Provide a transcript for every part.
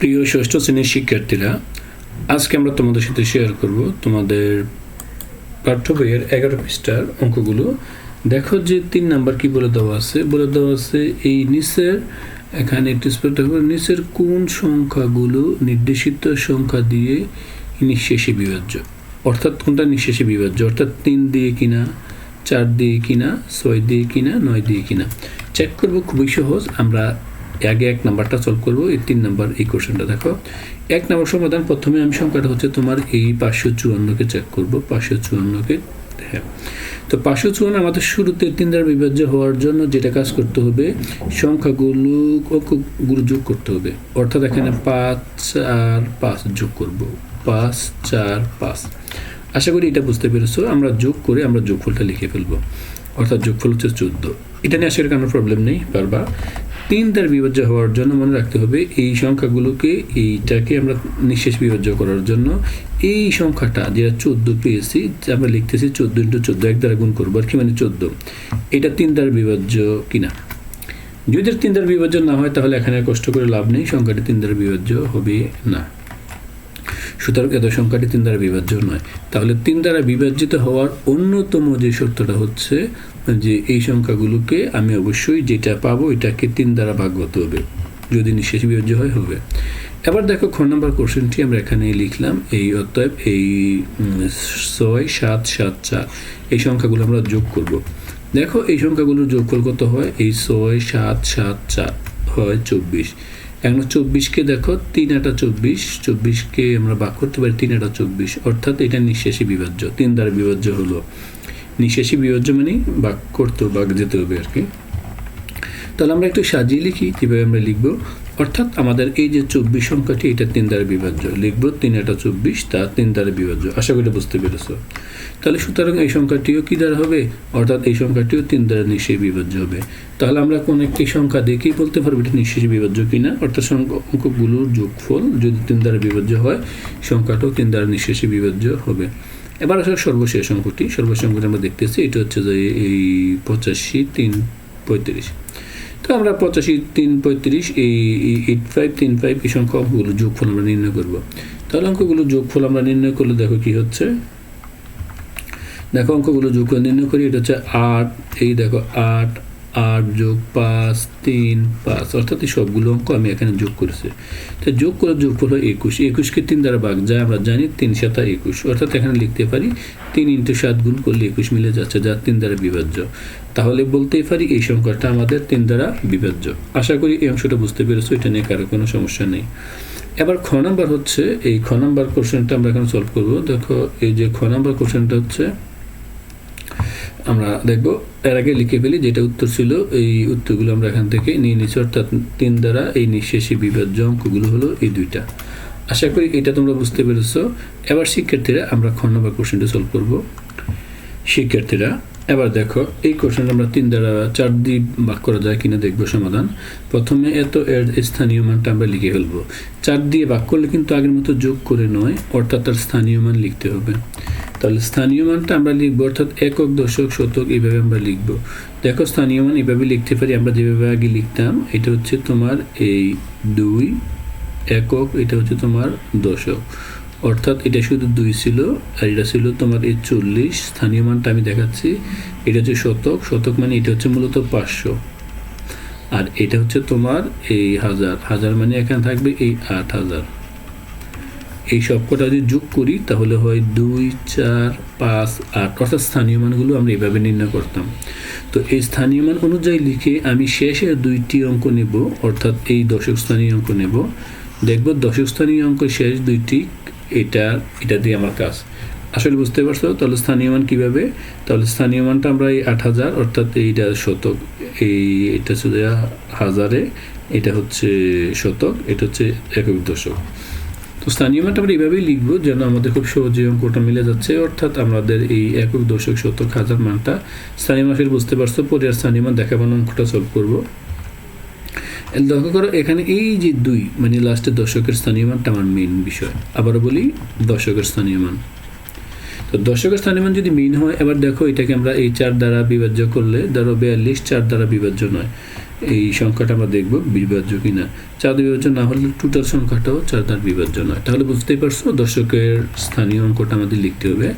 প্রিয় ষষ্ঠ শ্রেণির শিক্ষার্থীরা, আজকে আমরা তোমাদের সাথে শেয়ার করব তোমাদের পাঠ্য বইয়ের এগারো পৃষ্ঠার অঙ্কগুলো। দেখো যে তিন নাম্বার কি বলে দেওয়া আছে? বলে দেওয়া আছে এই নিচের, এখানে একটু স্পষ্ট হবে নিচের কোন সংখ্যাগুলো নির্দেশিত সংখ্যা দিয়ে নিঃশেষে বিভাজ্য? অর্থাৎ কোনটা নিঃশেষে বিভাজ্য? অর্থাৎ তিন দিয়ে কিনা, চার দিয়ে কিনা, ছয় দিয়ে কিনা, নয় দিয়ে কিনা। চেক করব, খুবই সহজ। আমরা আগে এক নাম্বারটা সলভ করব, এই তিন নাম্বার এই কোশ্চেনটা দেখো। এক নম্বর সমাধান, প্রথমে আমি সংখ্যাটা হচ্ছে তোমার এই পাঁচশো চুয়ান্নকে চেক করব, পাঁচশো চুয়ান্নকে। হ্যাঁ। তো পাঁচশো চুয়ান্ন আমাদের শুরুতে তিন দ্বারা বিভাজ্য হওয়ার জন্য যেটা কাজ করতে হবে, সংখ্যাগুলো অঙ্কগুলো যোগ করতে হবে। অর্থাৎ এখানে পাঁচ চার পাঁচ যোগ করব। পাঁচ চার পাঁচ। আশা করি এটা বুঝতে পেরেছ। আমরা যোগ করে আমরা যোগফলটা লিখে ফেলব। অর্থাৎ যোগফল হচ্ছে চোদ্দ। এটা নিয়ে আসার কোনো প্রবলেম নেই, পারবা। তিন দ্বার বিভাজ্য হওয়ার জন্য মনে রাখতে হবে, এই সংখ্যাগুলোকে, এইটাকে আমরা নিঃশেষ বিভাজ্য করার জন্য, এই সংখ্যাটা যেটা চোদ্দ পেয়েছি, আমরা লিখতেছি চোদ্দ ইন্টু চোদ্দ, এক দ্বারা গুণ করব, আর কি মানে চোদ্দ? এটা তিন দ্বার বিভাজ্য কিনা? যদি তিন দ্বার বিভাজ্য না হয়, তাহলে এখানে কষ্ট করে লাভ নেই, সংখ্যাটি তিন দ্বার বিভাজ্য হবে না। সুতরাং এত সংখ্যাটি তিন দ্বারা বিভাজ্য নয়। তাহলে তিন দ্বারা বিভাজিত হওয়ার অন্যতম যে শর্তটা হচ্ছে যে এই সংখ্যাগুলোকে আমি অবশ্যই যেটা পাবো এটাকে তিন দ্বারা ভাগ করতে হবে। যদি নিঃশেষ বিভাজ্য হয়, হবে। এবার দেখো খ নম্বর কোশ্চেনটি আমরা এখানে লিখলাম। এই অতএব এই ছয়, সাত সাত, চার, এই সংখ্যাগুলো আমরা যোগ করব। দেখো এই সংখ্যাগুলোর যোগফল কত হয়? এই ছয়, সাত সাত, চার হয় চব্বিশ। এখন চব্বিশকে দেখো, তিন আটা চব্বিশ, চব্বিশকে আমরা বাক করতে পারি তিন আটা চব্বিশ। অর্থাৎ এটা নিঃশেষী বিভাজ্য, তিন দ্বারা বিভাজ্য হলো। নিঃশেষী বিভাজ্য মানে বাক করতে বাক যেতে হবে আর কি। তাহলে আমরা একটু সাজিয়ে লিখি, কীভাবে আমরা লিখব? অর্থাৎ আমাদের এই যে চব্বিশ সংখ্যাটি এটা তিন দ্বারা বিভাজ্য। লিখব তিন এটা চব্বিশ, তা তিন দ্বারা বিভাজ্য। আশা করি বুঝতে পেরেছ। তাহলে সুতরাং এই সংখ্যাটিও কী দ্বারা হবে? অর্থাৎ এই সংখ্যাটিও তিন দ্বারা নিঃশেষ বিভাজ্য হবে। তাহলে আমরা কোন একটি সংখ্যা দেখেই বলতে পারব এটা নিঃশেষ বিভাজ্য কিনা? অর্থাৎ অঙ্কগুলোর যোগফল যদি তিন দ্বারা বিভাজ্য হয়, সংখ্যাটাও তিন দ্বারা নিঃশেষে বিভাজ্য হবে। এবার আসলে সর্বশেষ অঙ্কটি। সর্বশেষ অঙ্কটি আমরা দেখতেছি, এটা হচ্ছে যে এই পঁচাশি তিন পঁয়ত্রিশ। তো আমরা পঁচাশি, তিন পঁয়ত্রিশ, এই এইট ফাইভ তিন ফাইভ এই সংখ্যা অঙ্কগুলো যোগফল আমরা নির্ণয় করব। তাহলে অঙ্কগুলো যোগফল আমরা নির্ণয় করলে দেখো কি হচ্ছে? দেখো অঙ্কগুলো যোগ করে নির্ণয় করি, এটা হচ্ছে আট, এই দেখো আট আট যোগ পাঁচ, তিন, পাঁচ, অর্থাৎ এই সবগুলো অঙ্ক আমি এখানে যোগ করেছি। তো যোগ করে যোগ হলো একুশ। একুশকে তিন দ্বারা ভাগ যা আমরা জানি তিন সাতা একুশ। অর্থাৎ এখানে লিখতে পারি তিন ইন্টু সাত গুণ করলে একুশ মিলে যাচ্ছে যা তিন দ্বারা বিভাজ্য। তাহলে বলতেই পারি এই সংখ্যাটা আমাদের তিন দ্বারা বিভাজ্য। আশা করি এই অংশটা বুঝতে পেরেছ, এটা নিয়ে কারও কোনো সমস্যা নেই। এবার খ নাম্বার হচ্ছে, এই খ নাম্বার কোশ্চেনটা আমরা এখন সলভ করব। দেখো, এই যে খ নাম্বার কোশ্চেনটা হচ্ছে আমরা দেখব। এর আগে লিখে ফেলি, যেটা উত্তর ছিল, এই উত্তরগুলো আমরা এখান থেকে নিয়ে নিচ্ছি। অর্থাৎ তিন দ্বারা এই নিঃশেষী বিভাজ্য অঙ্কগুলো হলো এই দুইটা। আশা করি এটা তোমরা বুঝতে পেরেছ। এবার শিক্ষার্থীরা, আমরা খ নম্বর কোশ্চেনটা সলভ করব। শিক্ষার্থীরা, এবার দেখো, এই কোশ্চেন আমরা তিন দ্বারা চার দিয়ে ভাগ করা যায় কিনা দেখব সমাধান। প্রথমে এত এর স্থানীয় মানটা আমরা লিখে ফেলব। চার দিয়ে ভাগ করলে কিন্তু আগের মতো যোগ করে নয়, অর্থাৎ তার স্থানীয় মান লিখতে হবে। তাহলে স্থানীয় মানটা আমরা লিখব, অর্থাৎ একক দশক শতক এইভাবে আমরা লিখব। দেখো স্থানীয় মান এইভাবে লিখতে পারি, আমরা যেভাবে আগে লিখতাম, এটা হচ্ছে তোমার এই দুই একক, এটা হচ্ছে তোমার দশক। অর্থাৎ এটা শুধু দুই ছিল, আর এটা ছিল তোমার এই চল্লিশ। স্থানীয় মানটা আমি দেখাচ্ছি, এটা হচ্ছে শতক শতক মানে এটা হচ্ছে মূলত পাঁচশো। আর এটা হচ্ছে তোমার এই হাজার হাজার মানে এখানে থাকবে এই আট হাজার। এই সবকটা যদি যোগ করি, তাহলে হয় দুই, চার, পাঁচ, আট। অর্থাৎ স্থানীয় মানগুলো আমরা এভাবে নির্ণয় করতাম। তো এই স্থানীয় মান অনুযায়ী লিখে আমি শেষে দুইটি অঙ্ক নেব, অর্থাৎ এই দশক স্থানীয় অঙ্ক নেব। দেখব দশক স্থানীয় অঙ্ক শেষ, দুইটি এটা এটা দিয়ে আমার কাজ। আসলে বুঝতে পারছ? তাহলে স্থানীয় মান কীভাবে? তাহলে স্থানীয় মানটা আমরা এই আট হাজার, অর্থাৎ এইটা শতক, এই এটা হচ্ছে হাজারে, এটা হচ্ছে শতক, এটা হচ্ছে একক দশক। তো স্থানীয় মানটা আমরা এইভাবেই লিখব যেন আমাদের খুব সহজে অঙ্কটা মিলে যাচ্ছে। অর্থাৎ আমাদের এই একক দশক শতক হাজার মানটা স্থানীয় মাসের বুঝতে পারছ, পরে আর স্থানীয় মান দেখাবানো অঙ্কটা সলভ করব। লক্ষ্য করো, এখানে এই যে দুই মানে লাস্টের দশকের স্থানীয় মানটা আমার মেন বিষয়। আবারও বলি, দশকের স্থানীয় মান। তো দশকের স্থানীয় যদি মেন হয়, এবার দেখো এটাকে আমরা এই চার দ্বারা বিভাজ্য করলে ধরো বিয়াল্লিশ, চার দ্বারা বিভাজ্য নয়। এই সংখ্যাটা আমরা দেখব বিভাজ্য কিনা। চার বিভাজ্য না হলে টোটাল সংখ্যাটাও চার দ্বারা বিভাজ্য নয়। তাহলে বুঝতেই পারছ দর্শকের স্থানীয় অঙ্কটা আমাদের লিখতে হবে।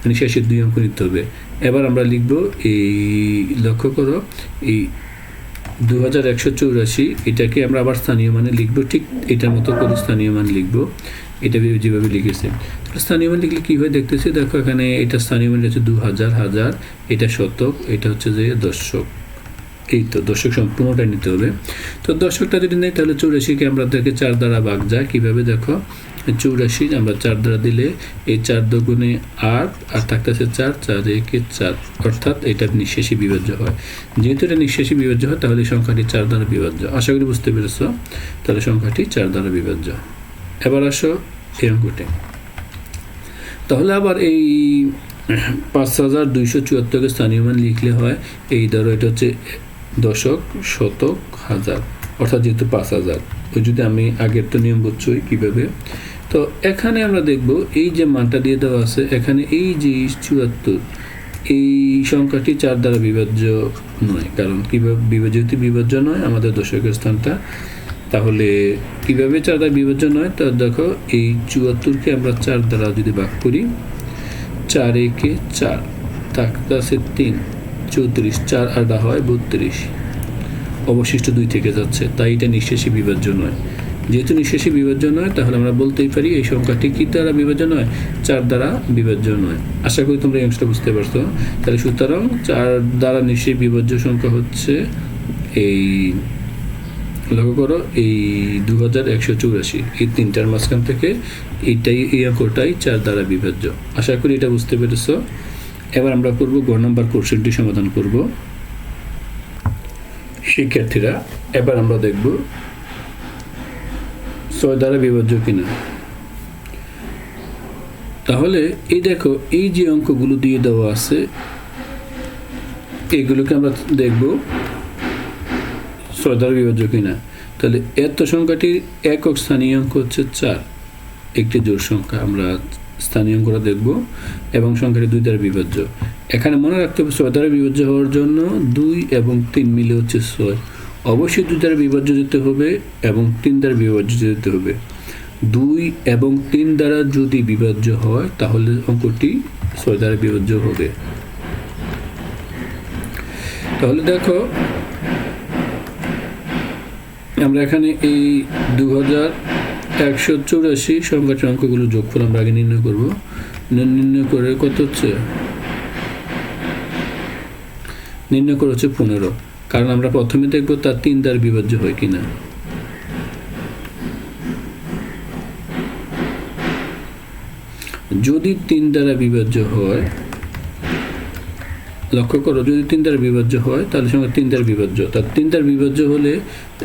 মানে শেষের দুই অঙ্ক নিতে হবে। এবার আমরা লিখব এই, লক্ষ্য করো, এই দু এটাকে আমরা আবার স্থানীয় মানে লিখব, ঠিক এটার মতো করে স্থানীয় মান লিখব, এটা যেভাবে লিখেছে। স্থানীয় মান লিখলে কী দেখতেছি, দেখো এখানে এটা স্থানীয় মান হচ্ছে দু হাজার হাজার, এটা শতক, এটা হচ্ছে যে দশক। এই তো দশক সম্পূর্ণটা নিতে হবে। তো দশকটা যদি নেই তাহলে চৌরাশিকে আমরা দেখে চার দ্বারা ভাগ যায়। কীভাবে দেখো? চৌরাশি, আমরা চার দ্বারা দিলে এই চার দগুণে আট, আর থাকতেছে চার চার একে চার। অর্থাৎ এটা নিঃশেষী বিভাজ্য হয়। যেহেতু এটা নিঃশেষী বিভাজ্য হয়, তাহলে সংখ্যাটি চার দ্বারা বিভাজ্য। আশা করি বুঝতে পেরেছ? তাহলে সংখ্যাটি চার দ্বারা বিভাজ্য। এবার আসো এই অঙ্কটি। তাহলে আবার এই পাঁচ হাজার দুইশো চুয়াত্তরকে স্থানীয় মান লিখলে হয়, এই ধরো এটা হচ্ছে দশক শতক হাজার, অর্থাৎ যেহেতু পাঁচ হাজার। ওই যদি আমি আগের তো নিয়ম বুঝছই কীভাবে? তো এখানে আমরা দেখব এই যে মানটা দিয়ে দেওয়া আছে, এখানে এই যে চুয়াত্তর, এই সংখ্যাটি চার দ্বারা বিভাজ্য নয়, কারণ কীভাবে যেহেতু বিভাজ্য নয়, আমাদের দশকের স্থানটা, তাহলে কীভাবে চার দ্বারা বিভাজ্য নয়, তা দেখো এই চুয়াত্তরকে আমরা চার দ্বারা যদি ভাগ করি, চার একে চার থাকতে আছে তিন, চৌত্রিশ, চার আডা হয় বত্রিশ, অবশিষ্ট দুই থেকে যাচ্ছে, তাই এটা নিঃশেষী বিভাজ্য নয়। যেহেতু নিঃশেষী বিভাজ্য নয়, তাহলে আমরা বলতেই পারি এই সংখ্যাটি কি দ্বারা বিভাজ্য নয়? চার দ্বারা বিভাজ্য নয়। আশা করি তোমরা এই অংশটা বুঝতে পারছ। তাহলে সুতরাং চার দ্বারা নিঃশেষী বিভাজ্য সংখ্যা হচ্ছে এই, লক্ষ্য করো, এই দু হাজার একশো চৌরাশি। এই তিনটার মাঝখান থেকে এইটাই, এই অঙ্কটাই চার দ্বারা বিভাজ্য। আশা করি এটা বুঝতে পেরেছ। এবার আমরা করব, গ নম্বর কোশ্চেনটি সমাধান করব। শিক্ষার্থীরা, এবার আমরা দেখব ছয় দ্বারা বিভাজ্য কিনা? তাহলে এই দেখো, এই যে অঙ্কগুলো দিয়ে দেওয়া আছে, এগুলোকে আমরা দেখব ছয় দ্বারা বিভাজ্য কিনা। তাহলে এত সংখ্যাটির একক স্থানীয় অঙ্ক হচ্ছে চার। একটি জোর সংখ্যা, আমরা স্থানীয় অঙ্কটা দেখব, এবং সংখ্যাটি দুই দ্বারা বিভাজ্য এখানে মনে রাখতে হবে ছয় দ্বারা বিভাজ্য হওয়ার জন্য দুই এবং তিন মিলে হচ্ছে ছয়। অবশ্যই দুই দ্বারা বিভাজ্য যেতে হবে এবং তিন দ্বারা বিভাজ্য যেতে হবে। দুই এবং তিন দ্বারা যদি বিভাজ্য হয়, তাহলে অঙ্কটি ছয় দ্বারা বিভাজ্য হবে। তাহলে দেখো, আমরা এখানে এই দু হাজার একশো চৌরাশি সংখ্যাটির অঙ্কগুলো যোগফল আমরা আগে নির্ণয় করব। নির্ণয় করে কত হচ্ছে? নির্ণয় করে হচ্ছে পনেরো। কারণ আমরা প্রথমে দেখব তার তিন দ্বার বিভাজ্য হয় কিনা। যদি তিন দ্বারা বিভাজ্য হয়, লক্ষ্য করো, যদি তিন দ্বারা বিভাজ্য হয়, তাহলে সঙ্গে তিন দ্বারা বিভাজ্য। তার তিন দ্বারা বিভাজ্য হলে,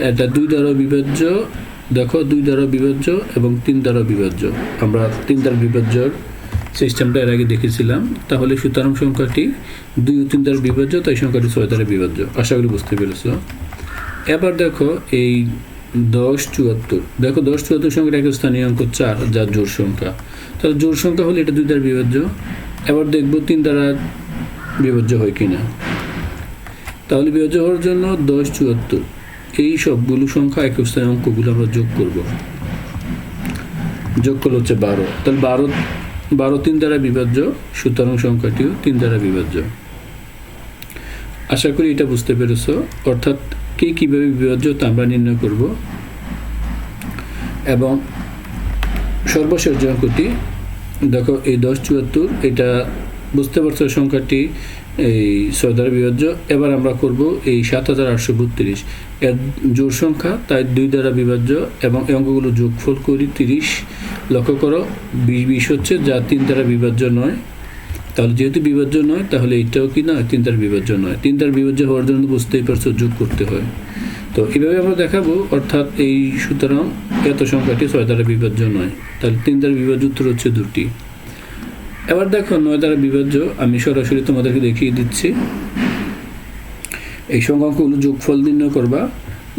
এটা দুই দ্বারা বিভাজ্য, দেখো দুই দ্বারা বিভাজ্য এবং তিন দ্বারা বিভাজ্য। আমরা তিন দ্বারা বিভাজ্যর সিস্টেমটা এর আগে দেখেছিলাম। তাহলে সুতরাং সংখ্যাটি দুই ও তিন দ্বারা বিভাজ্য, তাই সংখ্যাটি ছয় দ্বারা বিভাজ্য। আশা করি বুঝতে পেরেছ। এবার দেখো এই দশ চুয়াত্তর। দেখো দশ চুয়াত্তর সংখ্যাটা একটা স্থানীয় অঙ্ক চার, যার জোর সংখ্যা। তাহলে জোর সংখ্যা হলে এটা দুই দ্বারা বিভাজ্য। এবার দেখব তিন দ্বারা বিভাজ্য হয় কিনা। তাহলে বিভাজ্য হওয়ার জন্য দশ চুয়াত্তর। এই সবগুলো সংখ্যা একক স্থানীয় অঙ্কগুলো আমরা যোগ করব। যোগ করলে হচ্ছে বারো। তাহলে বারো বারো তিন দ্বারা বিভাজ্য, সুতরাং সংখ্যাটিও তিন দ্বারা বিভাজ্য। আশা করি এটা বুঝতে পেরেছ। অর্থাৎ কে কীভাবে বিভাজ্য তা আমরা নির্ণয় করব। এবং সর্বশেষ জনকটি দেখো, এই দশ চুয়াত্তর, এটা বুঝতে পারছ সংখ্যাটি এই দ্বারা বিভাজ্য। এবার আমরা করব এই সাত হাজার আটশো বত্রিশ। এর জোর সংখ্যা, তাই দুই দ্বারা বিভাজ্য এবং এই অঙ্কগুলো যোগফল করি তিরিশ। লক্ষ্য করো, বিশ বিশ হচ্ছে যা তিন দ্বারা বিভাজ্য নয়। তাহলে যেহেতু বিভাজ্য নয়, তাহলে এইটাও কি না তিন দ্বারা বিভাজ্য নয়। তিন দ্বারা বিভাজ্য হওয়ার জন্য বুঝতেই পারছ, যোগ করতে হয়। তো এভাবে আমরা দেখাবো, অর্থাৎ এই সুতরাং এত সংখ্যাটি ছয় দ্বারা বিভাজ্য নয়। তাহলে তিন দ্বারা বিভাজ্য উত্তর হচ্ছে দুটি। এবার দেখো নয় দ্বারা বিভাজ্য, আমি সরাসরি তোমাদেরকে দেখিয়ে দিচ্ছি। এই সঙ্গে অঙ্কগুলো যোগফল নির্ণয় করবা।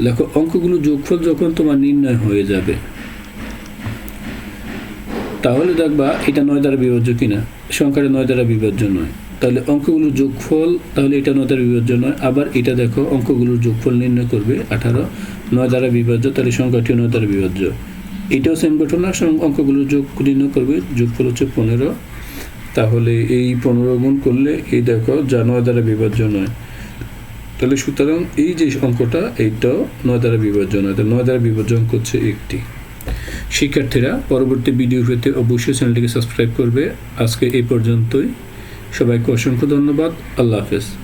দেখো, অঙ্কগুলো যোগফল যখন তোমার নির্ণয় হয়ে যাবে। তাহলে দেখবা, এটা নয় দ্বারা বিভাজ্য কিনা? সংখ্যাটা নয় দ্বারা বিভাজ্য নয়। তাহলে অঙ্কগুলোর যোগফল, তাহলে এটা নয় দ্বারা বিভাজ্য নয়। আবার এটা দেখো, অঙ্কগুলোর যোগফল নির্ণয় করবে, আঠারো। নয় দ্বারা বিভাজ্য, তাহলে সংখ্যাটিও নয় দ্বারা বিভাজ্য। এটাও সেম ঘটনা অঙ্কগুলোর যোগ নির্ণয় করবে, যোগফল হচ্ছে পনেরো। তাহলে এই পনেরো গুণ করলে, এই দেখো যা নয় দ্বারা বিভাজ্য নয়। তাহলে সুতরাং এই যে অঙ্কটা, এইটাও নয় দ্বারা বিভাজ্য নয়। তাহলে নয় দ্বারা বিভাজ্য করছে একটি। শিক্ষার্থীরা, পরবর্তী ভিডিও পেতে অবশ্যই চ্যানেলটিকে সাবস্ক্রাইব করবে। আজকে এই পর্যন্তই। সবাইকে অসংখ্য ধন্যবাদ। আল্লাহ হাফেজ।